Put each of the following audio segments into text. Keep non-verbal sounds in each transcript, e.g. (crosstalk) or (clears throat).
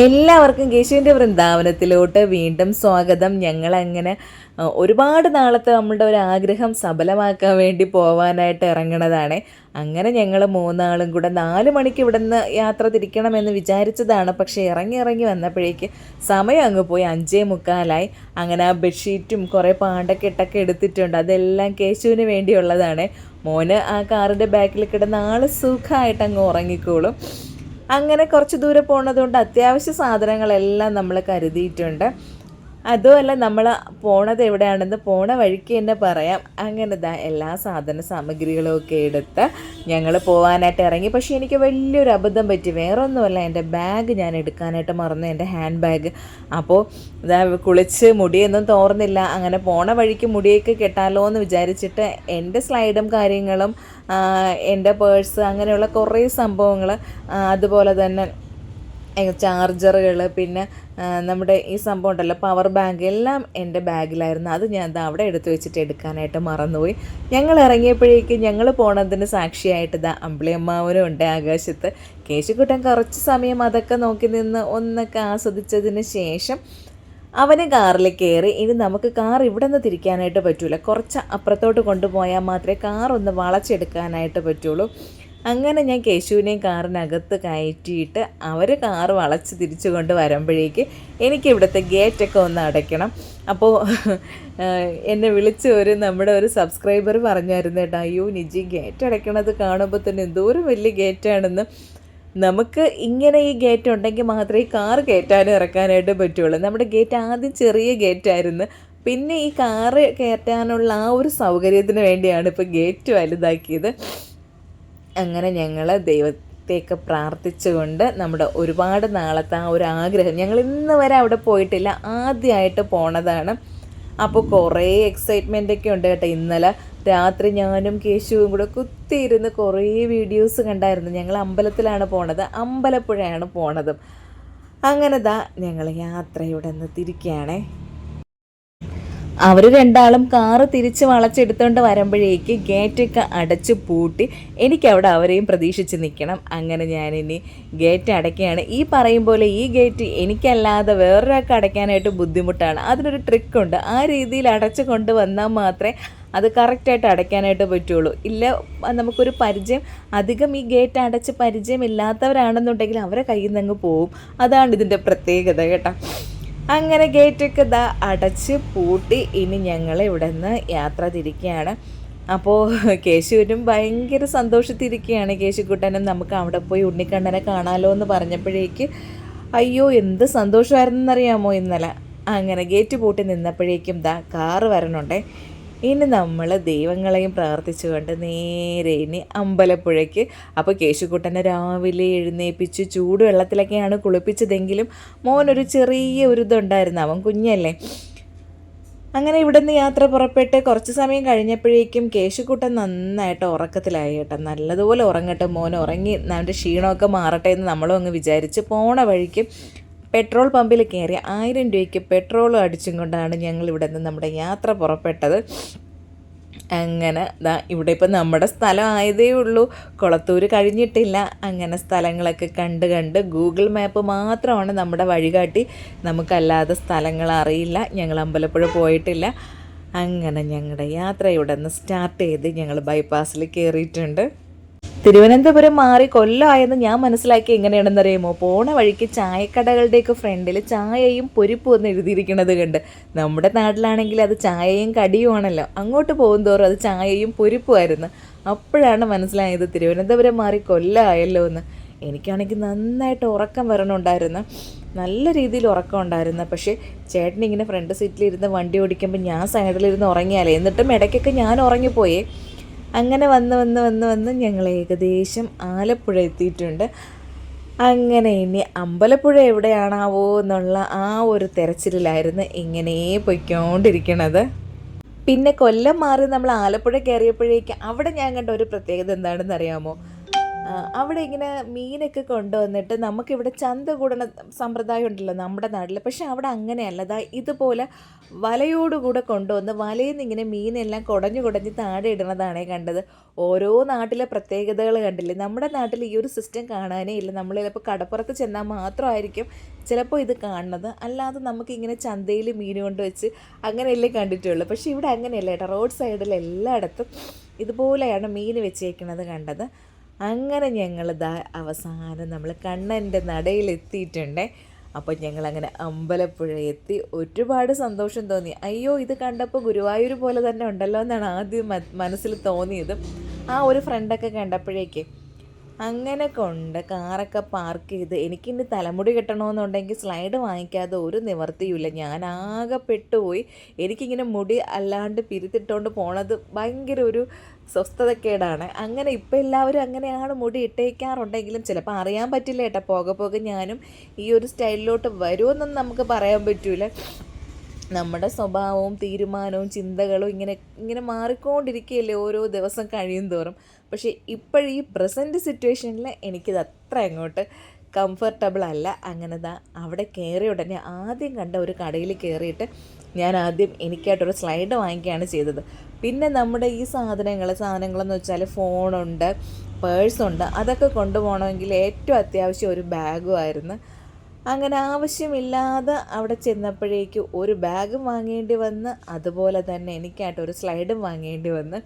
എല്ലാവർക്കും കേശുവിന്റെ വൃന്ദാവനത്തിലോട്ട് വീണ്ടും സ്വാഗതം. ഞങ്ങളങ്ങനെ ഒരുപാട് നാളത്തെ നമ്മളുടെ ഒരു ആഗ്രഹം സഫലമാക്കാൻ വേണ്ടി പോവാനായിട്ട് ഇറങ്ങണതാണ്. അങ്ങനെ ഞങ്ങൾ മൂന്നാളും കൂടെ നാല് മണിക്ക് ഇവിടെ നിന്ന് യാത്ര തിരിക്കണമെന്ന് വിചാരിച്ചതാണ്. പക്ഷേ ഇറങ്ങി ഇറങ്ങി വന്നപ്പോഴേക്ക് സമയം അങ്ങ് പോയി. അഞ്ചേ മുക്കാലായി. അങ്ങനെ ആ ബെഡ്ഷീറ്റും കുറേ പാണ്ടൊക്കെ ഇട്ടൊക്കെ എടുത്തിട്ടുണ്ട്. അതെല്ലാം കേശുവിന് വേണ്ടിയുള്ളതാണ്. മോന് ആ കാറിന്റെ ബാക്കിൽ കിടന്ന് ആൾ സുഖമായിട്ട് അങ്ങ് ഉറങ്ങിക്കോളും. അങ്ങനെ കുറച്ച് ദൂരെ പോണതുകൊണ്ട് അത്യാവശ്യ സാധനങ്ങളെല്ലാം നമ്മൾ കരുതിയിട്ടുണ്ട്. അതുമല്ല നമ്മൾ പോണത് എവിടെയാണെന്ന് പോണ വഴിക്ക് തന്നെ പറയാം. അങ്ങനെ ദാ എല്ലാ സാധന സാമഗ്രികളും ഒക്കെ എടുത്ത് ഞങ്ങൾ പോകാനായിട്ട് ഇറങ്ങി. പക്ഷേ എനിക്ക് വലിയൊരു അബദ്ധം പറ്റി. വേറൊന്നുമല്ല എന്റെ ബാഗ് ഞാൻ എടുക്കാനായിട്ട് മറന്നു. എന്റെ ഹാൻഡ് ബാഗ്. അപ്പോൾ ഇതാ കുളിച്ച് മുടിയൊന്നും തോർന്നില്ല. അങ്ങനെ പോണ വഴിക്ക് മുടിയൊക്കെ കെട്ടാലോ എന്ന് വിചാരിച്ചിട്ട് എന്റെ സ്ലൈഡും കാര്യങ്ങളും എന്റെ പേഴ്സ് അങ്ങനെയുള്ള കുറേ സംഭവങ്ങൾ അതുപോലെ തന്നെ ചാർജറുകൾ പിന്നെ നമ്മുടെ ഈ സംഭവം ഉണ്ടല്ലോ പവർ ബാങ്ക് എല്ലാം എന്റെ ബാഗിലായിരുന്നു. അത് ഞാൻ ദാ അവിടെ എടുത്തു വെച്ചിട്ട് എടുക്കാനായിട്ട് മറന്നുപോയി. ഞങ്ങൾ ഇറങ്ങിയപ്പോഴേക്കും ഞങ്ങൾ പോണതിന് സാക്ഷിയായിട്ട് ഇതാ അമ്പിളിയമ്മാവനും ഉണ്ട് ആകാശത്ത്. കേശുക്കുട്ടൻ കുറച്ച് സമയം അതൊക്കെ നോക്കി നിന്ന് ഒന്നൊക്കെ ആസ്വദിച്ചതിന് ശേഷം അവന് കാറിൽ കയറി ഇനി നമുക്ക് കാർ ഇവിടെ നിന്ന് തിരിക്കാനായിട്ട് പറ്റൂല. കുറച്ച് അപ്പുറത്തോട്ട് കൊണ്ടുപോയാൽ മാത്രമേ കാർ ഒന്ന് വളച്ചെടുക്കാനായിട്ട് പറ്റുള്ളൂ. അങ്ങനെ ഞാൻ കേശുവിനെയും കാറിനകത്ത് കയറ്റിയിട്ട് അവർ കാർ വളച്ച് തിരിച്ചു കൊണ്ട് വരുമ്പോഴേക്ക് എനിക്ക് ഇവിടുത്തെ ഗേറ്റൊക്കെ ഒന്ന് അടയ്ക്കണം. അപ്പോൾ എന്നെ വിളിച്ച ഒരു നമ്മുടെ ഒരു സബ്സ്ക്രൈബർ പറഞ്ഞായിരുന്നു കേട്ടോ അയ്യോ നിജി ഗേറ്റ് അടയ്ക്കണത് കാണുമ്പോൾ തന്നെ എന്തോരം വലിയ ഗേറ്റാണെന്ന്. നമുക്ക് ഇങ്ങനെ ഈ ഗേറ്റ് ഉണ്ടെങ്കിൽ മാത്രമേ കാർ കയറ്റാനും ഇറക്കാനായിട്ട് പറ്റുള്ളൂ. നമ്മുടെ ഗേറ്റ് ആദ്യം ചെറിയ ഗേറ്റായിരുന്നു പിന്നെ ഈ കാറ് കയറ്റാനുള്ള ആ ഒരു സൗകര്യത്തിന് വേണ്ടിയാണ് ഇപ്പോൾ ഗേറ്റ് വലുതാക്കിയത്. അങ്ങനെ ഞങ്ങൾ ദൈവത്തെയൊക്കെ പ്രാർത്ഥിച്ചുകൊണ്ട് നമ്മുടെ ഒരുപാട് നാളത്തെ ആ ഒരു ആഗ്രഹം ഞങ്ങൾ ഇന്ന് വരെ അവിടെ പോയിട്ടില്ല. ആദ്യമായിട്ട് പോണതാണ്. അപ്പോൾ കുറേ എക്സൈറ്റ്മെന്റ് ഒക്കെ ഉണ്ട് കേട്ടോ. ഇന്നലെ രാത്രി ഞാനും കേശുവും കൂടെ കുത്തിയിരുന്ന് കുറേ വീഡിയോസ് കണ്ടായിരുന്നു. ഞങ്ങൾ അമ്പലത്തിലാണ് പോണത്. അമ്പലപ്പുഴയാണ് പോണതും. അങ്ങനെ ദാ ഞങ്ങൾ യാത്രയുടെ നിന്ന് തിരിക്കുകയാണേ അവർ രണ്ടാളും കാറ് തിരിച്ച് വളച്ചെടുത്തുകൊണ്ട് വരുമ്പോഴേക്ക് ഗേറ്റൊക്കെ അടച്ച് പൂട്ടി എനിക്കവിടെ അവരെയും പ്രതീക്ഷിച്ച് നിൽക്കണം അങ്ങനെ ഞാനിനി ഗേറ്റ് അടയ്ക്കുകയാണ്. ഈ പറയും പോലെ ഈ ഗേറ്റ് എനിക്കല്ലാതെ വേറൊരാൾക്ക് അടയ്ക്കാനായിട്ട് ബുദ്ധിമുട്ടാണ്. അതിനൊരു ട്രിക്കുണ്ട് ആ രീതിയിൽ അടച്ച് കൊണ്ടുവന്നാൽ മാത്രമേ അത് കറക്റ്റായിട്ട് അടയ്ക്കാനായിട്ട് പറ്റുള്ളൂ. ഇല്ല നമുക്കൊരു പരിചയം അധികം ഈ ഗേറ്റ് അടച്ച് പരിചയമില്ലാത്തവരാണെന്നുണ്ടെങ്കിൽ അവരെ കയ്യിൽ നിന്ന് അങ്ങ് പോവും. അതാണ് ഇതിന്റെ പ്രത്യേകത കേട്ടോ. അങ്ങനെ ഗേറ്റൊക്കെ ഇതാ അടച്ച് പൂട്ടി ഇനി ഞങ്ങൾ ഇവിടെ നിന്ന് യാത്ര തിരിക്കുകയാണ്. അപ്പോൾ കേശുവിനും ഭയങ്കര സന്തോഷത്തിരിക്കുകയാണ്. കേശുക്കുട്ടനും നമുക്ക് അവിടെ പോയി ഉണ്ണിക്കണ്ണനെ കാണാലോ എന്ന് പറഞ്ഞപ്പോഴേക്ക് അയ്യോ എന്ത് സന്തോഷമായിരുന്നെന്നറിയാമോ ഇന്നലെ? അങ്ങനെ ഗേറ്റ് പൂട്ടി നിന്നപ്പോഴേക്കും ദാ കാറ് വരണുണ്ടേ. ഇനി നമ്മൾ ദൈവങ്ങളെയും പ്രാർത്ഥിച്ചുകൊണ്ട് നേരെ ഇനി അമ്പലപ്പുഴയ്ക്ക്. അപ്പോൾ കേശുക്കുട്ടനെ രാവിലെ എഴുന്നേൽപ്പിച്ച് ചൂടുവെള്ളത്തിലൊക്കെയാണ് കുളിപ്പിച്ചതെങ്കിലും മോനൊരു ചെറിയ ഒരു ഇതുണ്ടായിരുന്നു. അവൻ കുഞ്ഞല്ലേ. അങ്ങനെ ഇവിടെ നിന്ന് യാത്ര പുറപ്പെട്ട് കുറച്ച് സമയം കഴിഞ്ഞപ്പോഴേക്കും കേശുക്കുട്ടൻ നന്നായിട്ട് ഉറക്കത്തിലായി കേട്ടോ. നല്ലതുപോലെ ഉറങ്ങട്ടെ മോൻ. ഉറങ്ങി അവന്റെ ക്ഷീണമൊക്കെ മാറട്ടെ എന്ന് നമ്മളും അങ്ങ് വിചാരിച്ച് പോണ വഴിക്ക് പെട്രോൾ പമ്പിൽ കയറി ആയിരം രൂപയ്ക്ക് പെട്രോൾ അടിച്ചും കൊണ്ടാണ് ഞങ്ങൾ ഇവിടെ നിന്ന് നമ്മുടെ യാത്ര പുറപ്പെട്ടത്. അങ്ങനെ ദാ ഇവിടെ ഇപ്പം നമ്മുടെ സ്ഥലം ആയതേ ഉള്ളൂ. കുളത്തൂർ കഴിഞ്ഞിട്ടില്ല. അങ്ങനെ സ്ഥലങ്ങളൊക്കെ കണ്ട് കണ്ട് ഗൂഗിൾ മാപ്പ് മാത്രമാണ് നമ്മുടെ വഴികാട്ടി നമുക്കല്ലാതെ സ്ഥലങ്ങൾ അറിയില്ല. ഞങ്ങൾ അമ്പലപ്പുഴ പോയിട്ടില്ല. അങ്ങനെ ഞങ്ങളുടെ യാത്ര ഇവിടെ നിന്ന് സ്റ്റാർട്ട് ചെയ്ത് ഞങ്ങൾ ബൈപ്പാസിൽ കയറിയിട്ടുണ്ട്. തിരുവനന്തപുരം മാറി കൊല്ലമായെന്ന് ഞാൻ മനസ്സിലാക്കി എങ്ങനെയാണെന്ന് അറിയുമോ പോണ വഴിക്ക് ചായക്കടകളുടെയൊക്കെ ഫ്രണ്ടിൽ ചായയും പൊരിപ്പും എന്ന് എഴുതിയിരിക്കുന്നത് കണ്ട്. നമ്മുടെ നാട്ടിലാണെങ്കിൽ അത് ചായയും കടിയുമാണല്ലോ. അങ്ങോട്ട് പോകുന്തോറും അത് ചായയും പൊരിപ്പുമായിരുന്നു. അപ്പോഴാണ് മനസ്സിലായത് തിരുവനന്തപുരം മാറി കൊല്ലമായല്ലോ എന്ന്. എനിക്കാണെങ്കിൽ നന്നായിട്ട് ഉറക്കം വരണുണ്ടായിരുന്നു. നല്ല രീതിയിൽ ഉറക്കം ഉണ്ടായിരുന്നു. പക്ഷേ ചേട്ടൻ ഇങ്ങനെ ഫ്രണ്ട് സീറ്റിലിരുന്ന് വണ്ടി ഓടിക്കുമ്പോൾ ഞാൻ സൈഡിലിരുന്ന് ഉറങ്ങിയാലേ. എന്നിട്ടും ഇടയ്ക്കൊക്കെ ഞാൻ ഉറങ്ങിപ്പോയേ. അങ്ങനെ വന്ന് വന്ന് വന്ന് വന്ന് ഞങ്ങൾ ഏകദേശം ആലപ്പുഴ എത്തിയിട്ടുണ്ട്. അങ്ങനെ ഇനി അമ്പലപ്പുഴ എവിടെയാണാവോ എന്നുള്ള ആ ഒരു തെരച്ചിലായിരുന്നു ഇങ്ങനെ പൊയ്ക്കൊണ്ടിരിക്കണത്. പിന്നെ കൊല്ലം മാറി നമ്മൾ ആലപ്പുഴ കയറിയപ്പോഴേക്ക് അവിടെ ഞാൻ കണ്ട ഒരു പ്രത്യേകത എന്താണെന്ന് അറിയാമോ? അവിടെ ഇങ്ങനെ മീനൊക്കെ കൊണ്ടുവന്നിട്ട് നമുക്കിവിടെ ചന്ത കൂടണ സമ്പ്രദായം ഉണ്ടല്ലോ നമ്മുടെ നാട്ടിൽ പക്ഷെ അവിടെ അങ്ങനെയല്ല. ദാ ഇതുപോലെ വലയോടുകൂടെ കൊണ്ടുവന്ന് വലയിൽ നിന്ന് ഇങ്ങനെ മീനെല്ലാം കുടഞ്ഞു കുടഞ്ഞ് താഴെ ഇടുന്നതാണേ കണ്ടത്. ഓരോ നാട്ടിലെ പ്രത്യേകതകൾ കണ്ടില്ലേ? നമ്മുടെ നാട്ടിൽ ഈ ഒരു സിസ്റ്റം കാണാനേ ഇല്ല. നമ്മൾ ചിലപ്പോൾ കടപ്പുറത്ത് ചെന്നാൽ മാത്രമായിരിക്കും ചിലപ്പോൾ ഇത് കാണുന്നത്. അല്ലാതെ നമുക്കിങ്ങനെ ചന്തയിൽ മീൻ കൊണ്ട് വെച്ച് അങ്ങനെയല്ലേ കണ്ടിട്ടുള്ളൂ. പക്ഷേ ഇവിടെ അങ്ങനെയല്ല കേട്ടോ. റോഡ് സൈഡിൽ എല്ലായിടത്തും ഇതുപോലെയാണ് മീൻ വെച്ചേക്കുന്നത് കണ്ടത്. അങ്ങനെ ഞങ്ങൾ ദാ അവസാനം നമ്മൾ കണ്ണന്റെ നടയിലെത്തിയിട്ടുണ്ടേ അപ്പോൾ ഞങ്ങളങ്ങനെ അമ്പലപ്പുഴ എത്തി. ഒരുപാട് സന്തോഷം തോന്നി. അയ്യോ ഇത് കണ്ടപ്പോൾ ഗുരുവായൂർ പോലെ തന്നെ ഉണ്ടല്ലോ എന്നാണ് ആദ്യം മനസ്സിൽ തോന്നിയത്. ആ ഒരു ഫ്രണ്ടൊക്കെ കണ്ടപ്പോഴേക്ക് അങ്ങനെ കൊണ്ട് കാറൊക്കെ പാർക്ക് ചെയ്ത് എനിക്കിനി തലമുടി കെട്ടണമെന്നുണ്ടെങ്കിൽ സ്ലൈഡ് വാങ്ങിക്കാതെ ഒരു നിവർത്തിയുമില്ല. ഞാൻ ആകെ പെട്ടുപോയി. എനിക്കിങ്ങനെ മുടി അല്ലാണ്ട് പിരിത്തിട്ടുകൊണ്ട് പോണത് ഭയങ്കര ഒരു സ്വസ്ഥതക്കേടാണ്. അങ്ങനെ ഇപ്പം എല്ലാവരും അങ്ങനെയാണ് മുടി ഇട്ടേക്കാറുണ്ടെങ്കിലും ചിലപ്പോൾ അറിയാൻ പറ്റില്ല കേട്ടോ. പോകെ പോകെ ഞാനും ഈ ഒരു സ്റ്റൈലിലോട്ട് വരുമെന്നൊന്നും നമുക്ക് പറയാൻ പറ്റൂല. നമ്മുടെ സ്വഭാവവും തീരുമാനവും ചിന്തകളും ഇങ്ങനെ ഇങ്ങനെ മാറിക്കൊണ്ടിരിക്കുകയല്ലേ ഓരോ ദിവസം കഴിയും തോറും. പക്ഷേ ഇപ്പോഴീ പ്രസന്റ് സിറ്റുവേഷനിൽ എനിക്കിത് അത്ര അങ്ങോട്ട് കംഫർട്ടബിൾ അല്ല. അങ്ങനെ അവിടെ കയറിയ ഉടനെ ആദ്യം കണ്ട ഒരു കടയിൽ കയറിയിട്ട് ഞാൻ ആദ്യം എനിക്കായിട്ടൊരു സ്ലൈഡ് വാങ്ങിക്കുകയാണ് ചെയ്തത്. പിന്നെ നമ്മുടെ ഈ സാധനങ്ങൾ സാധനങ്ങളെന്ന് വെച്ചാൽ ഫോണുണ്ട് പേഴ്സുണ്ട് അതൊക്കെ കൊണ്ടുപോകണമെങ്കിൽ ഏറ്റവും അത്യാവശ്യം ഒരു ബാഗുമായിരുന്നു അങ്ങനെ ആവശ്യമില്ലാതെ അവിടെ ചെന്നപ്പോഴേക്കും ഒരു ബാഗും വാങ്ങേണ്ടി വന്ന് അതുപോലെ തന്നെ എനിക്കായിട്ട് ഒരു സ്ലൈഡും വാങ്ങേണ്ടി വന്ന്.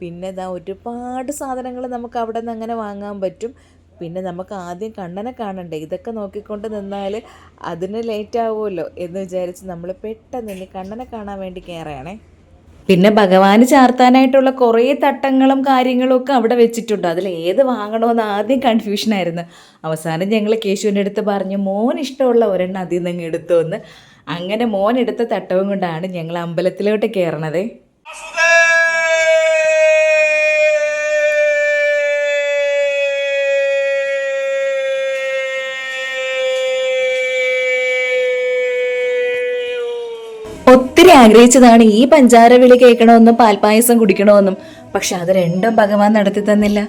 പിന്നെ ഇതാ ഒരുപാട് സാധനങ്ങൾ നമുക്ക് അവിടെ നിന്ന് അങ്ങനെ വാങ്ങാൻ പറ്റും. പിന്നെ നമുക്ക് ആദ്യം കണ്ണനെ കാണണ്ടേ? ഇതൊക്കെ നോക്കിക്കൊണ്ട് നിന്നാൽ അതിന് ലേറ്റ് ആവുമല്ലോ എന്ന് വിചാരിച്ച് നമ്മൾ പെട്ടെന്ന് കണ്ണനെ കാണാൻ വേണ്ടി കയറുകയാണേ പിന്നെ ഭഗവാന് ചാർത്താനായിട്ടുള്ള കുറേ തട്ടങ്ങളും കാര്യങ്ങളും ഒക്കെ അവിടെ വെച്ചിട്ടുണ്ട്. അതിൽ ഏത് വാങ്ങണമെന്ന് ആദ്യം കൺഫ്യൂഷനായിരുന്നു അവസാനം ഞങ്ങൾ കേശുവിന്റെ അടുത്ത് പറഞ്ഞു മോൻ ഇഷ്ടമുള്ള ഒരെണ്ണം അതിൽ നിന്ന് എടുത്തു എന്ന് അങ്ങനെ മോൻ എടുത്ത തട്ടവും കൊണ്ടാണ് ഞങ്ങൾ അമ്പലത്തിലോട്ട് കയറണത്. ഒത്തിരി ആഗ്രഹിച്ചതാണ് ഈ പഞ്ചാര വിളി കേൾക്കണമെന്നും പാൽപ്പായസം കുടിക്കണമെന്നും. പക്ഷെ അത് രണ്ടും ഭഗവാൻ നടത്തി തന്നില്ല.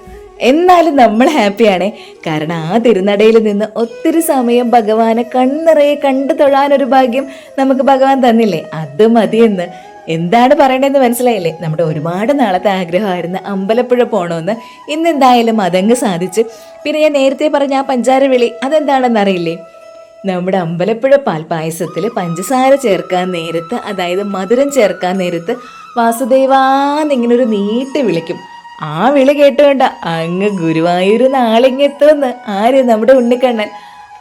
എന്നാലും നമ്മൾ ഹാപ്പിയാണ്. കാരണം ആ തിരുനടയിൽ നിന്ന് ഒത്തിരി സമയം ഭഗവാനെ കണ്ണിറയെ കണ്ടു തൊഴാനൊരു ഭാഗ്യം നമുക്ക് ഭഗവാൻ തന്നില്ലേ? അത് മതിയെന്ന്. എന്താണ് പറയേണ്ടതെന്ന് മനസ്സിലായില്ലേ? നമ്മുടെ ഒരുപാട് നാളത്തെ ആഗ്രഹമായിരുന്നു അമ്പലപ്പുഴ പോകണമെന്ന് ഇന്ന് എന്തായാലും അതങ്ങ് സാധിച്ച്. പിന്നെ ഞാൻ നേരത്തെ പറഞ്ഞ ആ പഞ്ചാര വിളി അതെന്താണെന്ന് അറിയില്ലേ നമ്മുടെ അമ്പലപ്പുഴ പാൽപ്പായസത്തിൽ പഞ്ചസാര ചേർക്കാൻ നേരത്ത് അതായത് മധുരം ചേർക്കാൻ നേരത്ത് വാസുദേവാന്നിങ്ങനെ ഒരു നീട്ടി വിളിക്കും. ആ വിളി കേട്ടുകൊണ്ട് അങ്ങ് ഗുരുവായൂർ നാളിങ്ങെത്തുമെന്ന് ആര് നമ്മുടെ ഉണ്ണിക്കണ്ണൻ.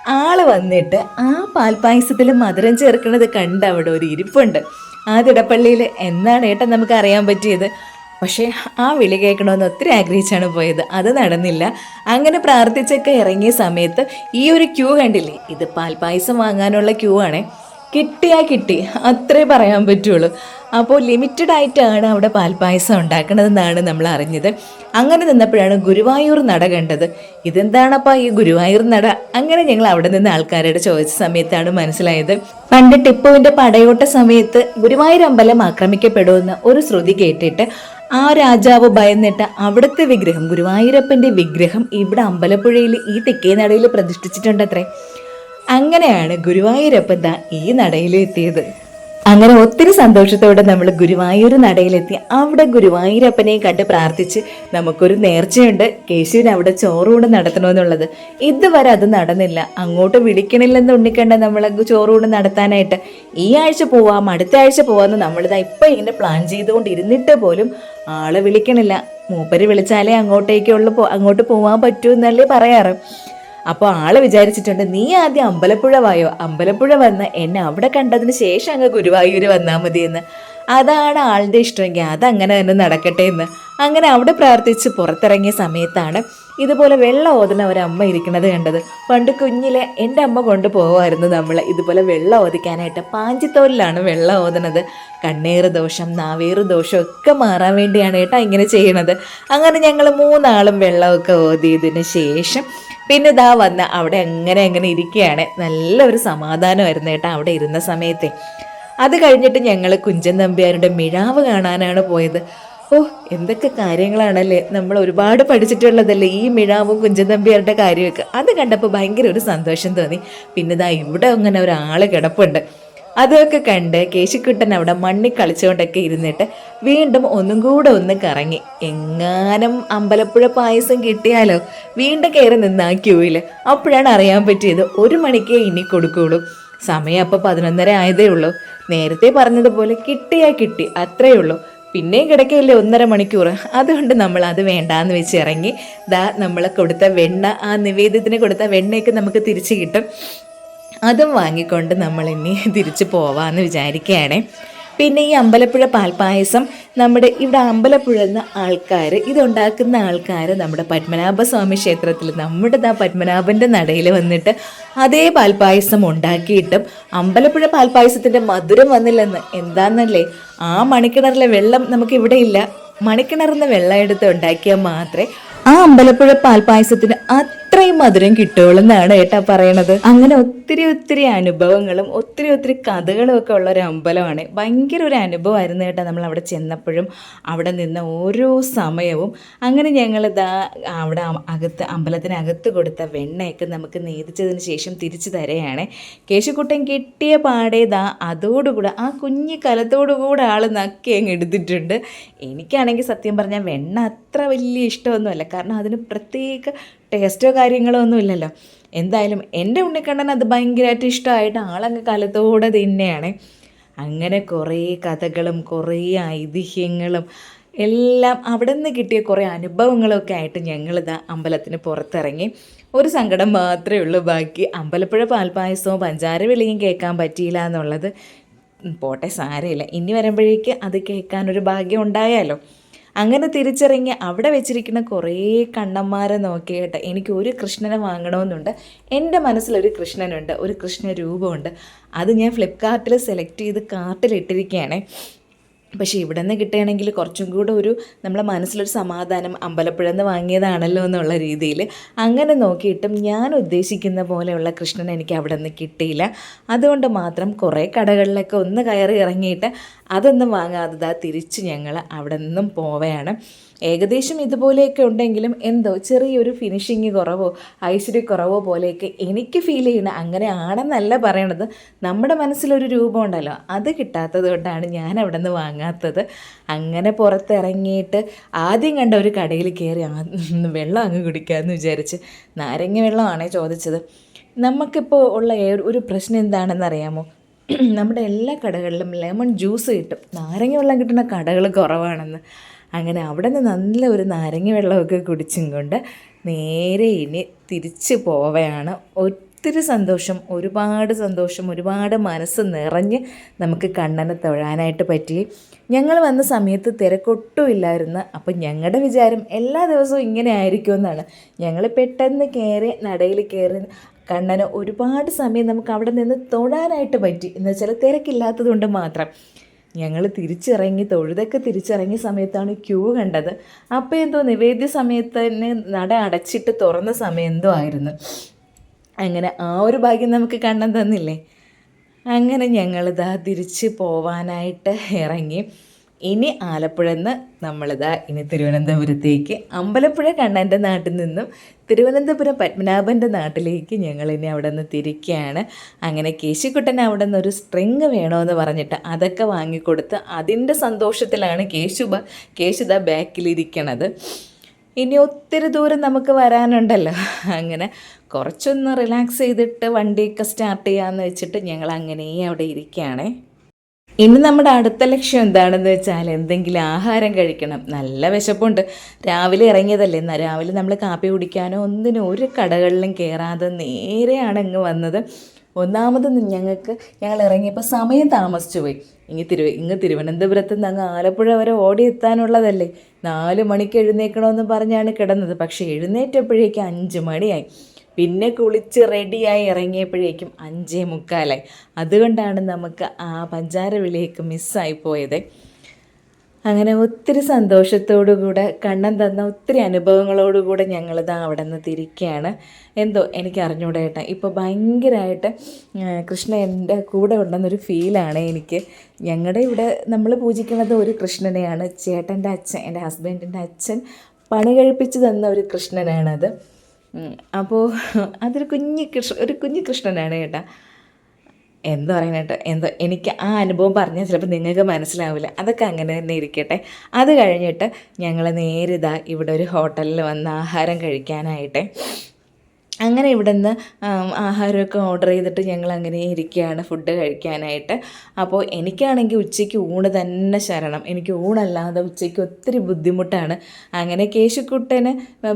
ആൾ വന്നിട്ട് ആ പാൽപ്പായസത്തിൽ മധുരം ചേർക്കുന്നത് കണ്ട് അവിടെ ഒരു ഇരിപ്പുണ്ട്. ആ തിടപ്പള്ളിയിൽ എന്നാണ് ഏട്ടൻ നമുക്ക് അറിയാൻ പറ്റിയത്? പക്ഷേ ആ വിളി കേൾക്കണമെന്ന് ഒത്തിരി ആഗ്രഹിച്ചാണ് പോയത്. അത് നടന്നില്ല. അങ്ങനെ പ്രാർത്ഥിച്ചൊക്കെ ഇറങ്ങിയ സമയത്ത് ഈ ഒരു ക്യൂ കണ്ടില്ലേ? ഇത് പാൽപ്പായസം വാങ്ങാനുള്ള ക്യൂ ആണേ. കിട്ടിയാ കിട്ടി. അത്രേ പറയാൻ പറ്റുള്ളൂ. അപ്പോൾ ലിമിറ്റഡ് ആയിട്ടാണ് അവിടെ പാൽപ്പായസം ഉണ്ടാക്കണതെന്നാണ് നമ്മൾ അറിഞ്ഞത്. അങ്ങനെ നിന്നപ്പോഴാണ് ഗുരുവായൂർ നട കണ്ടത്. ഇതെന്താണപ്പാ ഈ ഗുരുവായൂർ നട? അങ്ങനെ ഞങ്ങൾ അവിടെ നിന്ന് ആൾക്കാരോട് ചോദിച്ച സമയത്താണ് മനസ്സിലായത്. പണ്ട് ടിപ്പുവിന്റെ പടയോട്ട സമയത്ത് ഗുരുവായൂർ അമ്പലം ആക്രമിക്കപ്പെടുമെന്ന് ഒരു ശ്രുതി കേട്ടിട്ട് ആ രാജാവ് ഭയന്നിട്ട് അവിടുത്തെ വിഗ്രഹം ഗുരുവായൂരപ്പന്റെ വിഗ്രഹം ഇവിടെ അമ്പലപ്പുഴയിൽ ഈ തെക്കേ നടയിൽ പ്രതിഷ്ഠിച്ചിട്ടുണ്ടത്രേ. അങ്ങനെയാണ് ഗുരുവായൂരപ്പൻ ഈ നടയിൽ എത്തിയത് അങ്ങനെ ഒത്തിരി സന്തോഷത്തോടെ നമ്മൾ ഗുരുവായൂർ നടയിലെത്തി. അവിടെ ഗുരുവായൂരപ്പനെ കണ്ട് പ്രാർത്ഥിച്ച് നമുക്കൊരു നേർച്ചയുണ്ട്. കേശുവിന് അവിടെ ചോറൂണ് നടത്തണമെന്നുള്ളത്. ഇതുവരെ അത് നടന്നില്ല. അങ്ങോട്ട് വിളിക്കണില്ലെന്ന് ഉണ്ണിക്കണ്ട നമ്മൾ ചോറൂണ് നടത്താനായിട്ട് ഈ ആഴ്ച പോവാം അടുത്ത ആഴ്ച പോവാമെന്ന് നമ്മളിതാ ഇപ്പം ഇങ്ങനെ പ്ലാൻ ചെയ്തുകൊണ്ടിരുന്നിട്ട് പോലും ആളെ വിളിക്കണില്ല. മൂപ്പര് വിളിച്ചാലേ അങ്ങോട്ടേക്കുള്ള അങ്ങോട്ട് പോവാൻ പറ്റൂ എന്നല്ലേ പറയാറ്. അപ്പോൾ ആൾ വിചാരിച്ചിട്ടുണ്ട് നീ ആദ്യം അമ്പലപ്പുഴ വായോ? അമ്പലപ്പുഴ വന്ന് എന്നെ അവിടെ കണ്ടതിന് ശേഷം അങ്ങ് ഗുരുവായൂർ വന്നാൽ മതിയെന്ന്. അതാണ് ആളുടെ ഇഷ്ടമെങ്കിൽ അതങ്ങനെ തന്നെ നടക്കട്ടെ എന്ന്. അങ്ങനെ അവിടെ പ്രാർത്ഥിച്ച് പുറത്തിറങ്ങിയ സമയത്താണ് ഇതുപോലെ വെള്ളം ഓതുന്ന ഒരമ്മ ഇരിക്കുന്നത് കണ്ടത്. പണ്ട് കുഞ്ഞിലെ എന്റെ അമ്മ കൊണ്ട് പോകുമായിരുന്നു നമ്മൾ ഇതുപോലെ വെള്ളം ഓതിക്കാനായിട്ട് പാഞ്ചിത്തോലിലാണ് വെള്ളം ഓതുന്നത് കണ്ണേറ് ദോഷം നാവേറ് ദോഷം ഒക്കെ മാറാൻ വേണ്ടിയാണ് ഏട്ടാ ഇങ്ങനെ ചെയ്യണത്. അങ്ങനെ ഞങ്ങൾ മൂന്നാളും വെള്ളമൊക്കെ ഓതിയതിന് ശേഷം പിന്നെ ഇതാ വന്ന് അവിടെ അങ്ങനെ അങ്ങനെ ഇരിക്കുകയാണ്. നല്ലൊരു സമാധാനമായിരുന്നു കേട്ടോ അവിടെ ഇരുന്ന സമയത്തെ. അത് കഴിഞ്ഞിട്ട് ഞങ്ങൾ കുഞ്ചൻ നമ്പ്യാരുടെ മിഴാവ് കാണാനാണ് പോയത്. ഓ എന്തൊക്കെ കാര്യങ്ങളാണല്ലേ നമ്മൾ ഒരുപാട് പഠിച്ചിട്ടുള്ളതല്ലേ ഈ മിഴാവും കുഞ്ചൻ നമ്പ്യാരുടെ കാര്യമൊക്കെ. അത് കണ്ടപ്പോൾ ഭയങ്കര ഒരു സന്തോഷം തോന്നി. പിന്നെ ഇതാ ഇവിടെ അങ്ങനെ ഒരാൾ കിടപ്പുണ്ട്. അതൊക്കെ കണ്ട് കേശിക്കുട്ടൻ അവിടെ മണ്ണി കളിച്ചുകൊണ്ടൊക്കെ ഇരുന്നിട്ട് വീണ്ടും ഒന്നും കൂടെ ഒന്ന് കറങ്ങി. എങ്ങാനും അമ്പലപ്പുഴ പായസം കിട്ടിയാലോ? വീണ്ടും കയറി നിന്നാ ക്യൂവിൽ അപ്പോഴാണ് അറിയാൻ പറ്റിയത് ഒരു മണിക്കേ ഇനി കൊടുക്കുള്ളൂ. സമയം അപ്പോൾ പതിനൊന്നര ആയതേ ഉള്ളൂ. നേരത്തെ പറഞ്ഞതുപോലെ കിട്ടിയാ കിട്ടി അത്രയേ ഉള്ളൂ. പിന്നെയും കിടക്കയില്ലേ ഒന്നര മണിക്കൂർ അതുകൊണ്ട് നമ്മൾ അത് വേണ്ടാന്ന് വെച്ച് ഇറങ്ങി ദാ നമ്മൾ കൊടുത്ത വെണ്ണ ആ നിവേദ്യത്തിന് കൊടുത്ത വെണ്ണയൊക്കെ നമുക്ക് തിരിച്ചു കിട്ടും. അതും വാങ്ങിക്കൊണ്ട് നമ്മൾ ഇനി തിരിച്ചു പോവാമെന്ന് വിചാരിക്കുകയാണ് പിന്നെ ഈ അമ്പലപ്പുഴ പാൽപ്പായസം നമ്മുടെ ഇവിടെ അമ്പലപ്പുഴ എന്ന ആൾക്കാർ ഇതുണ്ടാക്കുന്ന ആൾക്കാർ നമ്മുടെ പത്മനാഭസ്വാമി ക്ഷേത്രത്തിൽ നമ്മുടെ ആ പത്മനാഭന്റെ നടയിൽ വന്നിട്ട് അതേ പാൽപ്പായസം ഉണ്ടാക്കിയിട്ടും അമ്പലപ്പുഴ പാൽപ്പായസത്തിന്റെ മധുരം വന്നില്ലെന്ന് എന്താണെന്നല്ലേ ആ മണിക്കിണറിലെ വെള്ളം നമുക്ക് ഇവിടെ ഇല്ല. മണിക്കിണറിന്ന് വെള്ളം എടുത്ത് ഉണ്ടാക്കിയാൽ മാത്രമേ ആ അമ്പലപ്പുഴ പാൽപ്പായസത്തിന് അത്രയും മധുരം കിട്ടുള്ളൂ എന്നാണ് ഏട്ടാ പറയണത്. അങ്ങനെ ഒത്തിരി ഒത്തിരി അനുഭവങ്ങളും ഒത്തിരി ഒത്തിരി കഥകളും ഒക്കെ ഉള്ള ഒരു അമ്പലമാണ്. ഭയങ്കര ഒരു അനുഭവമായിരുന്നു കേട്ടോ നമ്മൾ അവിടെ ചെന്നപ്പോഴും അവിടെ നിന്ന ഓരോ സമയവും. അങ്ങനെ ഞങ്ങൾ ഇതാ അവിടെ അകത്ത് അമ്പലത്തിനകത്ത് കൊടുത്ത വെണ്ണയൊക്കെ നമുക്ക് നീതിച്ചതിന് ശേഷം തിരിച്ചു തരയാണ് കേശുക്കുട്ടൻ കിട്ടിയ പാടേതാ അതോടുകൂടെ ആ കുഞ്ഞി കലത്തോടുകൂടെ ആൾ നക്കി അങ്ങ് എടുത്തിട്ടുണ്ട്. എനിക്കാണെങ്കിൽ സത്യം പറഞ്ഞാൽ വെണ്ണ അത്ര വലിയ ഇഷ്ടമൊന്നുമല്ല. കാരണം അതിന് പ്രത്യേക ടേസ്റ്റോ കാര്യങ്ങളോ ഒന്നും ഇല്ലല്ലോ. എന്തായാലും എന്റെ ഉണ്ണിക്കണ്ണൻ അത് ഭയങ്കരമായിട്ട് ഇഷ്ടമായിട്ട് ആളങ്ങ് കാലത്തോടെ തന്നെയാണ്. അങ്ങനെ കുറേ കഥകളും കുറേ ഐതിഹ്യങ്ങളും എല്ലാം അവിടെ നിന്ന് കിട്ടിയ കുറേ അനുഭവങ്ങളൊക്കെ ആയിട്ട് ഞങ്ങളിതാ അമ്പലത്തിന് പുറത്തിറങ്ങി. ഒരു സങ്കടം മാത്രമേ ഉള്ളൂ. ബാക്കി അമ്പലപ്പുഴ പാൽപ്പായസവും പഞ്ചാര വിളിയും കേൾക്കാൻ പറ്റിയില്ല എന്നുള്ളത്. പോട്ടെ സാരമില്ല. ഇനി വരുമ്പോഴേക്ക് അത് കേൾക്കാനൊരു ഭാഗ്യം ഉണ്ടായാലോ? അങ്ങനെ തിരിച്ചിറങ്ങി അവിടെ വെച്ചിരിക്കുന്ന കുറേ കണ്ണന്മാരെ നോക്കിയിട്ട് എനിക്ക് ഒരു കൃഷ്ണനെ വാങ്ങണമെന്നുണ്ട്. എന്റെ മനസ്സിലൊരു കൃഷ്ണനുണ്ട് ഒരു കൃഷ്ണരൂപമുണ്ട് അത് ഞാൻ ഫ്ലിപ്കാർട്ടിൽ സെലക്ട് ചെയ്ത് കാർട്ടിലിട്ടിരിക്കുകയാണ് പക്ഷേ ഇവിടെ നിന്ന് കിട്ടുകയാണെങ്കിൽ കുറച്ചും കൂടെ ഒരു നമ്മളെ മനസ്സിലൊരു സമാധാനം അമ്പലപ്പുഴ നിന്ന് വാങ്ങിയതാണല്ലോ എന്നുള്ള രീതിയിൽ അങ്ങനെ നോക്കിയിട്ടും ഞാൻ ഉദ്ദേശിക്കുന്ന പോലെയുള്ള കൃഷ്ണൻ എനിക്ക് അവിടെ നിന്ന് കിട്ടിയില്ല. അതുകൊണ്ട് മാത്രം കുറേ കടകളിലൊക്കെ ഒന്ന് കയറി ഇറങ്ങിയിട്ട് അതൊന്നും വാങ്ങാതെ തിരിച്ച് ഞങ്ങൾ അവിടെ നിന്നും പോവുകയാണ്. ഏകദേശം ഇതുപോലെയൊക്കെ ഉണ്ടെങ്കിലും എന്തോ ചെറിയൊരു ഫിനിഷിങ് കുറവോ ഐശ്വര്യക്കുറവോ പോലെയൊക്കെ എനിക്ക് ഫീൽ ചെയ്യണം അങ്ങനെ ആണെന്നല്ല പറയണത്. നമ്മുടെ മനസ്സിലൊരു രൂപം ഉണ്ടല്ലോ. അത് കിട്ടാത്തത് കൊണ്ടാണ് ഞാൻ അവിടെ നിന്ന് വാങ്ങാത്തത്. അങ്ങനെ പുറത്തിറങ്ങിയിട്ട് ആദ്യം കണ്ട ഒരു കടയിൽ കയറി വെള്ളം അങ്ങ് കുടിക്കാമെന്ന് വിചാരിച്ച് നാരങ്ങ വെള്ളമാണേ ചോദിച്ചത്. നമുക്കിപ്പോൾ ഉള്ള ഒരു പ്രശ്നം എന്താണെന്ന് അറിയാമോ (clears throat) നമ്മുടെ എല്ലാ കടകളിലും ലെമൺ ജ്യൂസ് കിട്ടും. നാരങ്ങ വെള്ളം കിട്ടുന്ന കടകൾ കുറവാണെന്ന്. അങ്ങനെ അവിടെ നിന്ന് നല്ല ഒരു നാരങ്ങ വെള്ളമൊക്കെ കുടിച്ചും കൊണ്ട് നേരെ ഇനി തിരിച്ചു പോവുകയാണ് ഒത്തിരി സന്തോഷം ഒരുപാട് സന്തോഷം ഒരുപാട് മനസ്സ് നിറഞ്ഞ് നമുക്ക് കണ്ണനെ തൊഴാനായിട്ട് പറ്റി. ഞങ്ങൾ വന്ന സമയത്ത് തിരക്കൊട്ടും ഇല്ലായിരുന്നു. അപ്പം ഞങ്ങളുടെ വിചാരം എല്ലാ ദിവസവും ഇങ്ങനെ ആയിരിക്കുമെന്നാണ്. ഞങ്ങൾ പെട്ടെന്ന് കയറി നടയിൽ കയറി കണ്ണന് ഒരുപാട് സമയം നമുക്ക് അവിടെ നിന്ന് തൊഴാനായിട്ട് പറ്റി. എന്ന് വെച്ചാൽ തിരക്കില്ലാത്തത് കൊണ്ട് മാത്രം. ഞങ്ങൾ തിരിച്ചിറങ്ങി തൊഴുതൊക്കെ തിരിച്ചിറങ്ങിയ സമയത്താണ് ക്യൂ കണ്ടത്. അപ്പോൾ എന്തോ നിവേദ്യ സമയത്ത് തന്നെ നട അടച്ചിട്ട് തുറന്ന സമയം എന്തോ ആയിരുന്നു. അങ്ങനെ ആ ഒരു ഭാഗ്യം നമുക്ക് കണ്ടെന്ന് തന്നില്ലേ? അങ്ങനെ ഞങ്ങളിതാ തിരിച്ച് പോവാനായിട്ട് ഇറങ്ങി. ഇനി ആലപ്പുഴ നിന്ന് നമ്മളിതാ ഇനി തിരുവനന്തപുരത്തേക്ക് അമ്പലപ്പുഴ കണ്ണന്റെ നാട്ടിൽ നിന്നും തിരുവനന്തപുരം പത്മനാഭന്റെ നാട്ടിലേക്ക് ഞങ്ങൾ ഇനി അവിടെ നിന്ന് തിരിക്കുകയാണ് അങ്ങനെ കേശിക്കുട്ടൻ അവിടെ നിന്ന് ഒരു സ്ട്രിങ് വേണമെന്ന് പറഞ്ഞിട്ട് അതൊക്കെ വാങ്ങിക്കൊടുത്ത് അതിന്റെ സന്തോഷത്തിലാണ് കേശു കേശുദ ബാക്കിലിരിക്കണത്. ഇനി ഒത്തിരി ദൂരം നമുക്ക് വരാനുണ്ടല്ലോ. അങ്ങനെ കുറച്ചൊന്ന് റിലാക്സ് ചെയ്തിട്ട് വണ്ടിയൊക്കെ സ്റ്റാർട്ട് ചെയ്യാമെന്ന് വെച്ചിട്ട് ഞങ്ങൾ അങ്ങനെ അവിടെ ഇരിക്കുകയാണേ. ഇനി നമ്മുടെ അടുത്ത ലക്ഷ്യം എന്താണെന്ന് വെച്ചാൽ എന്തെങ്കിലും ആഹാരം കഴിക്കണം. നല്ല വിശപ്പുണ്ട്. രാവിലെ ഇറങ്ങിയതല്ലേ? എന്നാൽ രാവിലെ നമ്മൾ കാപ്പി കുടിക്കാനോ ഒന്നിനും ഒരു കടകളിലും കയറാതെ നേരെയാണ് അങ്ങ് വന്നത്. ഒന്നാമത് ഞങ്ങൾക്ക് ഞങ്ങൾ ഇറങ്ങിയപ്പോൾ സമയം താമസിച്ചു പോയി. ഇങ്ങ് തിരു ഇങ്ങ് തിരുവനന്തപുരത്ത് നിന്ന് അങ്ങ് ആലപ്പുഴ വരെ ഓടി എത്താനുള്ളതല്ലേ? നാല് മണിക്ക് എഴുന്നേൽക്കണമെന്ന് പറഞ്ഞാണ് കിടന്നത്. പക്ഷേ എഴുന്നേറ്റപ്പോഴേക്കും അഞ്ച് മണിയായി. പിന്നെ കുളിച്ച് റെഡിയായി ഇറങ്ങിയപ്പോഴേക്കും അഞ്ചേ മുക്കാലായി. അതുകൊണ്ടാണ് നമുക്ക് ആ പഞ്ചാര വിളിയൊക്കെ മിസ്സായി പോയത്. അങ്ങനെ ഒത്തിരി സന്തോഷത്തോടു കൂടെ കണ്ണൻ തന്ന ഒത്തിരി അനുഭവങ്ങളോടുകൂടെ ഞങ്ങളിത് അവിടെ നിന്ന് തിരിക്കുകയാണ് എന്തോ എനിക്ക് അറിഞ്ഞൂടെ ഏട്ടാ. ഇപ്പോൾ ഭയങ്കരമായിട്ട് കൃഷ്ണ എന്റെ കൂടെ ഉണ്ടെന്നൊരു ഫീലാണ് എനിക്ക്. ഞങ്ങളുടെ ഇവിടെ നമ്മൾ പൂജിക്കുന്നത് ഒരു കൃഷ്ണനെയാണ്. ചേട്ടന്റെ അച്ഛൻ എന്റെ ഹസ്ബൻഡിന്റെ അച്ഛൻ പണി കഴിപ്പിച്ച് തന്ന ഒരു കൃഷ്ണനാണത്. അപ്പോൾ അതൊരു കുഞ്ഞു കൃഷ്ണ ഒരു കുഞ്ഞു കൃഷ്ണനാണ് കേട്ടോ. എന്താ പറയാനായിട്ട് എന്തോ എനിക്ക് ആ അനുഭവം പറഞ്ഞാൽ ചിലപ്പോൾ നിങ്ങൾക്ക് മനസ്സിലാവില്ല. അതൊക്കെ അങ്ങനെ തന്നെ ഇരിക്കട്ടെ. അത് കഴിഞ്ഞിട്ട് ഞങ്ങൾ നേരിതാ ഇവിടെ ഒരു ഹോട്ടലിൽ വന്ന് ആഹാരം കഴിക്കാനായിട്ട് അങ്ങനെ ഇവിടെ നിന്ന് ആഹാരമൊക്കെ ഓർഡർ ചെയ്തിട്ട് ഞങ്ങൾ അങ്ങനെ ഇരിക്കുകയാണ് ഫുഡ് കഴിക്കാനായിട്ട്. അപ്പോൾ എനിക്കാണെങ്കിൽ ഉച്ചയ്ക്ക് ഊണ് തന്നെ ശരണം. എനിക്ക് ഊണല്ലാതെ ഉച്ചയ്ക്ക് ഒത്തിരി ബുദ്ധിമുട്ടാണ്. അങ്ങനെ കേശുക്കുട്ടന്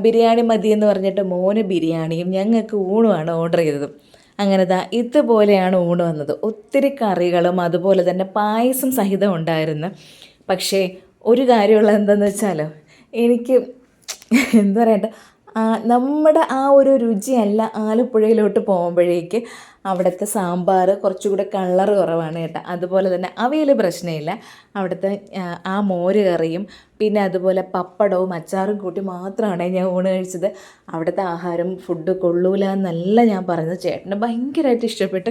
ബിരിയാണി മതി എന്ന് പറഞ്ഞിട്ട് മോന് ബിരിയാണിയും ഞങ്ങൾക്ക് ഊണുമാണ് ഓർഡർ ചെയ്തത്. അങ്ങനെ ദാ ഇതുപോലെയാണ് ഊണ് വന്നത്. ഒത്തിരി കറികളും അതുപോലെ തന്നെ പായസം സഹിതം ഉണ്ടായിരുന്നു. പക്ഷേ ഒരു കാര്യമുള്ള എന്താണെന്ന് വെച്ചാലോ എനിക്ക് എന്താ പറയട്ടെ നമ്മുടെ ആ ഒരു രുചിയല്ല ആലപ്പുഴയിലോട്ട് പോകുമ്പോഴേക്ക് അവിടുത്തെ സാമ്പാർ കുറച്ചുകൂടെ കളർ കുറവാണ് കേട്ടോ. അതുപോലെ തന്നെ അവയിൽ പ്രശ്നമില്ല. അവിടുത്തെ ആ, മോര് കറിയും പിന്നെ അതുപോലെ പപ്പടവും അച്ചാറും കൂട്ടി മാത്രമാണ് ഞാൻ ഊണ് കഴിച്ചത്. അവിടുത്തെ ആഹാരം ഫുഡ് കൊള്ളൂല എന്നല്ല ഞാൻ പറഞ്ഞത് ചേട്ടന് ഭയങ്കരമായിട്ട് ഇഷ്ടപ്പെട്ടു.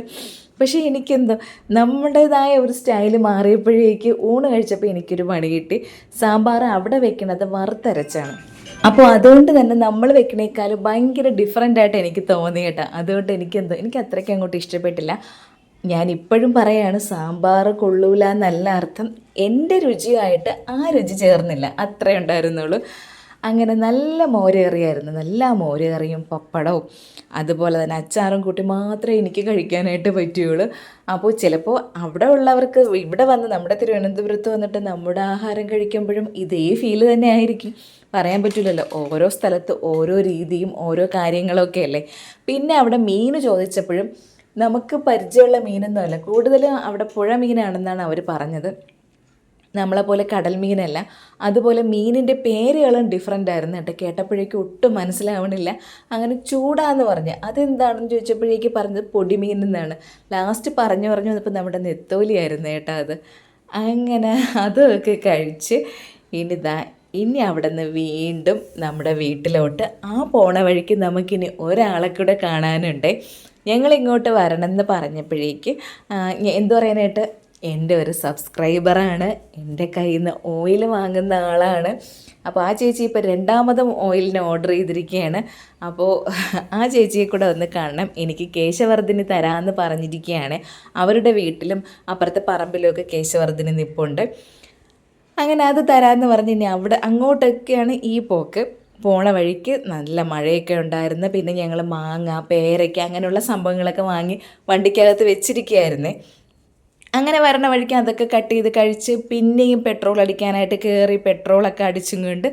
പക്ഷേ എനിക്കെന്തോ നമ്മുടേതായ ഒരു സ്റ്റൈൽ മാറിയപ്പോഴേക്ക് ഊണ് കഴിച്ചപ്പോൾ എനിക്കൊരു പണി കിട്ടി. സാമ്പാർ അവിടെ വെക്കുന്നത് വറുത്തരച്ചാണ്. അപ്പോൾ അതുകൊണ്ട് തന്നെ നമ്മൾ വെക്കണേക്കാളും ഭയങ്കര ഡിഫറെന്റ് ആയിട്ട് എനിക്ക് തോന്നി കേട്ടോ. അതുകൊണ്ട് എനിക്കെന്തോ എനിക്ക് അത്രയ്ക്ക് അങ്ങോട്ട് ഇഷ്ടപ്പെട്ടില്ല. ഞാൻ ഇപ്പോഴും പറയാണ് സാമ്പാർ കൊള്ളൂല എന്നല്ല അർത്ഥം. എന്റെ രുചിയായിട്ട് ആ രുചി ചേർന്നില്ല. അത്രേ ഉണ്ടായിരുന്നുള്ളൂ. അങ്ങനെ നല്ല മോരേറിയായിരുന്നു നല്ല മോരേറിയും പപ്പടവും അതുപോലെ തന്നെ അച്ചാറും കൂട്ടി മാത്രമേ എനിക്ക് കഴിക്കാനായിട്ട് പറ്റുകയുള്ളൂ അപ്പോൾ ചിലപ്പോൾ അവിടെ ഉള്ളവർക്ക് ഇവിടെ വന്ന് നമ്മുടെ തിരുവനന്തപുരത്ത് വന്നിട്ട് നമ്മുടെ ആഹാരം കഴിക്കുമ്പോഴും ഇതേ ഫീൽ തന്നെ ആയിരിക്കും. പറയാൻ പറ്റില്ലല്ലോ ഓരോ സ്ഥലത്ത് ഓരോ രീതിയും ഓരോ കാര്യങ്ങളൊക്കെ അല്ലേ? പിന്നെ അവിടെ മീൻ ചോദിച്ചപ്പോഴും നമുക്ക് പരിചയമുള്ള മീനൊന്നുമല്ല. കൂടുതലും അവിടെ പുഴ മീനാണെന്നാണ് അവർ പറഞ്ഞത്. നമ്മളെപ്പോലെ കടൽ മീനല്ല. അതുപോലെ മീനിന്റെ പേരുകളും ഡിഫറെന്റ് ആയിരുന്നു കേട്ടോ. കേട്ടപ്പോഴേക്കും ഒട്ടും മനസ്സിലാവണില്ല. അങ്ങനെ ചൂടാന്ന് പറഞ്ഞ്. അതെന്താണെന്ന് ചോദിച്ചപ്പോഴേക്ക് പറഞ്ഞത് പൊടിമീൻ എന്നാണ് ലാസ്റ്റ് പറഞ്ഞു പറഞ്ഞു വന്നപ്പോൾ നമ്മുടെ നെത്തോലിയായിരുന്നു കേട്ടോ അത്. അങ്ങനെ അതൊക്കെ കഴിച്ച് ഇനി ദാ ഇനി അവിടെ നിന്ന് വീണ്ടും നമ്മുടെ വീട്ടിലോട്ട് ആ പോണ വഴിക്ക് നമുക്കിനി ഒരാളെ കൂടെ കാണാനുണ്ട്. ഞങ്ങൾ ഇങ്ങോട്ട് വരണമെന്ന് പറഞ്ഞപ്പോഴേക്ക് എന്തു പറയാനായിട്ട്? എന്റെ ഒരു സബ്സ്ക്രൈബറാണ്. എന്റെ കയ്യിൽ നിന്ന് ഓയിൽ വാങ്ങുന്ന ആളാണ്. അപ്പോൾ ആ ചേച്ചി ഇപ്പോൾ രണ്ടാമതും ഓയിലിന് ഓർഡർ ചെയ്തിരിക്കുകയാണ്. അപ്പോൾ ആ ചേച്ചിയെ കൂടെ ഒന്ന് കാണണം. എനിക്ക് കേശവർദ്ധിനി തരാമെന്ന് പറഞ്ഞിരിക്കുകയാണ്. അവരുടെ വീട്ടിലും അപ്പുറത്തെ പറമ്പിലുമൊക്കെ കേശവർദ്ധിനി നിപ്പുണ്ട്. അങ്ങനെ അത് തരാമെന്ന് പറഞ്ഞ് ഇനി അവിടെ അങ്ങോട്ടൊക്കെയാണ് ഈ പോക്ക്. പോണ വഴിക്ക് നല്ല മഴയൊക്കെ ഉണ്ടായിരുന്നു. പിന്നെ ഞങ്ങൾ മാങ്ങ പേരയ്ക്ക അങ്ങനെയുള്ള സംഭവങ്ങളൊക്കെ വാങ്ങി വണ്ടിക്കകത്ത് വെച്ചിരിക്കുകയായിരുന്നേ. അങ്ങനെ വരണ വഴിക്ക് അതൊക്കെ കട്ട് ചെയ്ത് കഴിച്ച് പിന്നെയും പെട്രോൾ അടിക്കാനായിട്ട് കയറി പെട്രോളൊക്കെ അടിച്ചും കൊണ്ട്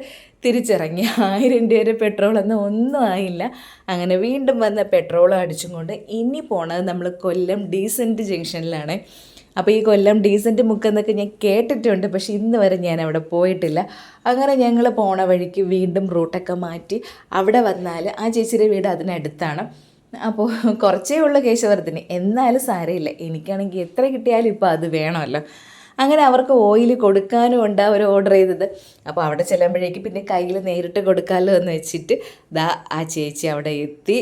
തിരിച്ചിറങ്ങി. ആയിരം രൂപ പെട്രോളൊന്നും ഒന്നും ആയില്ല. അങ്ങനെ വീണ്ടും വന്ന പെട്രോൾ അടിച്ചും കൊണ്ട് ഇനി പോണത് നമ്മൾ കൊല്ലം ഡീസന്റ് ജംഗ്ഷനിലാണ്. അപ്പോൾ ഈ കൊല്ലം ഡീസന്റ് മുക്കെന്നൊക്കെ ഞാൻ കേട്ടിട്ടുണ്ട്. പക്ഷേ ഇന്ന് വരെ ഞാൻ അവിടെ പോയിട്ടില്ല. അങ്ങനെ ഞങ്ങൾ പോണ വഴിക്ക് വീണ്ടും റൂട്ടൊക്കെ മാറ്റി അവിടെ വന്നാൽ ആ ചേച്ചിയുടെ വീട് അതിനടുത്താണ്. അപ്പോൾ കുറച്ചേ ഉള്ളൂ കേശവർദ്ധന്. എന്നാലും സാരമില്ല. എനിക്കാണെങ്കിൽ എത്ര കിട്ടിയാലും ഇപ്പോൾ അത് വേണമല്ലോ. അങ്ങനെ അവർക്ക് ഓയിൽ കൊടുക്കാനും ഉണ്ട് അവർ ഓർഡർ ചെയ്തത്. അപ്പോൾ അവിടെ ചെല്ലുമ്പോഴേക്ക് പിന്നെ കയ്യിൽ നേരിട്ട് കൊടുക്കാമല്ലോ എന്ന് വെച്ചിട്ട് ദാ ആ ചേച്ചി അവിടെ എത്തി.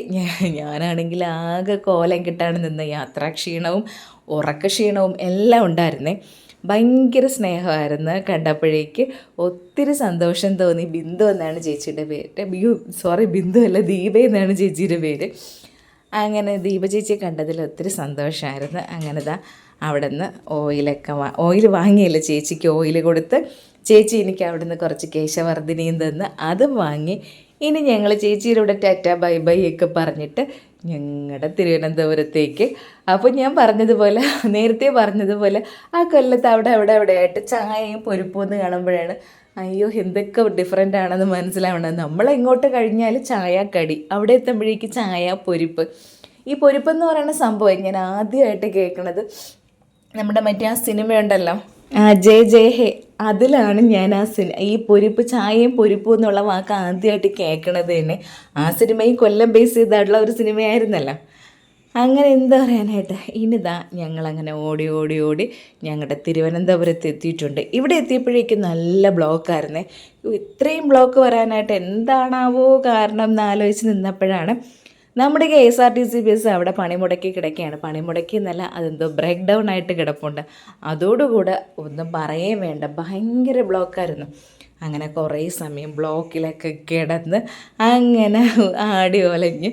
ഞാനാണെങ്കിൽ ആകെ കോലം കിട്ടാണ് നിന്ന് യാത്രാക്ഷീണവും ഉറക്കക്ഷീണവും എല്ലാം ഉണ്ടായിരുന്നേ. ഭയങ്കര സ്നേഹമായിരുന്നു. കണ്ടപ്പോഴേക്ക് ഒത്തിരി സന്തോഷം തോന്നി. ബിന്ദു എന്നാണ് ചേച്ചിയുടെ പേര്. ബിയു സോറി ബിന്ദു അല്ല ദീപ എന്നാണ് ചേച്ചിയുടെ പേര്. അങ്ങനെ ദീപ ചേച്ചിയെ കണ്ടതിൽ ഒത്തിരി സന്തോഷമായിരുന്നു. അങ്ങനെ ദാ അവിടെ നിന്ന് ഓയിലൊക്കെ വാ ഓയിൽ വാങ്ങിയില്ല ചേച്ചിക്ക് ഓയിൽ കൊടുത്ത്. ചേച്ചി എനിക്ക് അവിടെ നിന്ന് കുറച്ച് കേശവർദ്ധിനിയും തന്ന് അതും വാങ്ങി. ഇനി ഞങ്ങൾ ചേച്ചിയിലൂടെ ടാറ്റ ബൈ ബൈ ഒക്കെ പറഞ്ഞിട്ട് ഞങ്ങളുടെ തിരുവനന്തപുരത്തേക്ക്. അപ്പോൾ ഞാൻ പറഞ്ഞതുപോലെ നേരത്തെ പറഞ്ഞതുപോലെ ആ കൊല്ലത്ത് അവിടെ അവിടെ അവിടെയായിട്ട് ചായയും പൊരുപ്പും എന്ന് കാണുമ്പോഴാണ് അയ്യോ എന്തൊക്കെ ഡിഫറെന്റ് ആണെന്ന് മനസ്സിലാവണം നമ്മൾ ഇങ്ങോട്ട് കഴിഞ്ഞാൽ ചായ കടി. അവിടെ എത്തുമ്പോഴേക്ക് ചായ പൊരിപ്പ്. ഈ പൊരിപ്പ് എന്ന് പറയുന്ന സംഭവം ഞാൻ ആദ്യമായിട്ട് കേൾക്കണത് നമ്മുടെ മറ്റേ ആ സിനിമയുണ്ടല്ലോ. ജയ ജയ ഹേ. അതിലാണ് ഞാൻ ആ സിനിമ ഈ പൊരിപ്പ് ചായയും പൊരിപ്പും എന്നുള്ള വാക്ക് ആദ്യമായിട്ട് കേൾക്കണത് തന്നെ. ആ സിനിമയും കൊല്ലം ബേസ് ചെയ്തായിട്ടുള്ള ഒരു സിനിമയായിരുന്നല്ലോ. അങ്ങനെ എന്താ പറയാനായിട്ട്? ഇനിതാ ഞങ്ങളങ്ങനെ ഓടി ഓടി ഓടി ഞങ്ങളുടെ തിരുവനന്തപുരത്ത് എത്തിയിട്ടുണ്ട്. ഇവിടെ എത്തിയപ്പോഴേക്കും നല്ല ബ്ലോക്കായിരുന്നേ. ഇത്രയും ബ്ലോക്ക് വരാനായിട്ട് എന്താണാവോ കാരണം എന്ന് ആലോചിച്ച് നിന്നപ്പോഴാണ് നമ്മുടെ K S R T C bus അവിടെ പണിമുടക്കി കിടക്കുകയാണ്. പണിമുടക്കി എന്നല്ല അതെന്തോ ബ്രേക്ക് ഡൗൺ ആയിട്ട് കിടപ്പുണ്ട്. അതോടുകൂടെ ഒന്നും പറയേ വേണ്ട. ഭയങ്കര ബ്ലോക്കായിരുന്നു അങ്ങനെ കുറേ സമയം ബ്ലോക്കിലൊക്കെ കിടന്ന് അങ്ങനെ ആടി ഒലഞ്ഞ്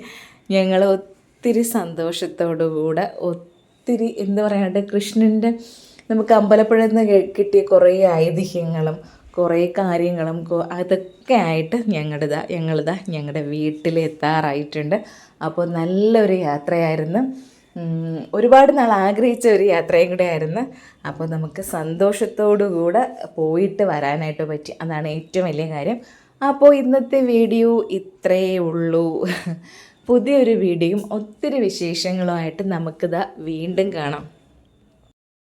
ഞങ്ങൾ ഒത്തിരി സന്തോഷത്തോടുകൂടെ ഒത്തിരി എന്താ പറയാണ്ട് കൃഷ്ണന്റെ നമുക്ക് അമ്പലപ്പുഴയിൽ നിന്ന് കിട്ടിയ കുറേ ഐതിഹ്യങ്ങളും കുറേ കാര്യങ്ങളും അതൊക്കെ ആയിട്ട് ഞങ്ങളുടെ ഞങ്ങളിതാ ഞങ്ങളുടെ വീട്ടിലെത്താറായിട്ടുണ്ട്. അപ്പോൾ നല്ലൊരു യാത്രയായിരുന്നു. ഒരുപാട് നാൾ ആഗ്രഹിച്ച ഒരു യാത്രയും കൂടെ ആയിരുന്നു അപ്പോൾ നമുക്ക് സന്തോഷത്തോടു കൂടെ പോയിട്ട് വരാനായിട്ട് പറ്റി. അതാണ് ഏറ്റവും വലിയ കാര്യം. അപ്പോൾ ഇന്നത്തെ വീഡിയോ ഇത്രയേ ഉള്ളൂ. പുതിയൊരു വീഡിയോയും ഒത്തിരി വിശേഷങ്ങളുമായിട്ട് നമുക്കിതാ വീണ്ടും കാണാം.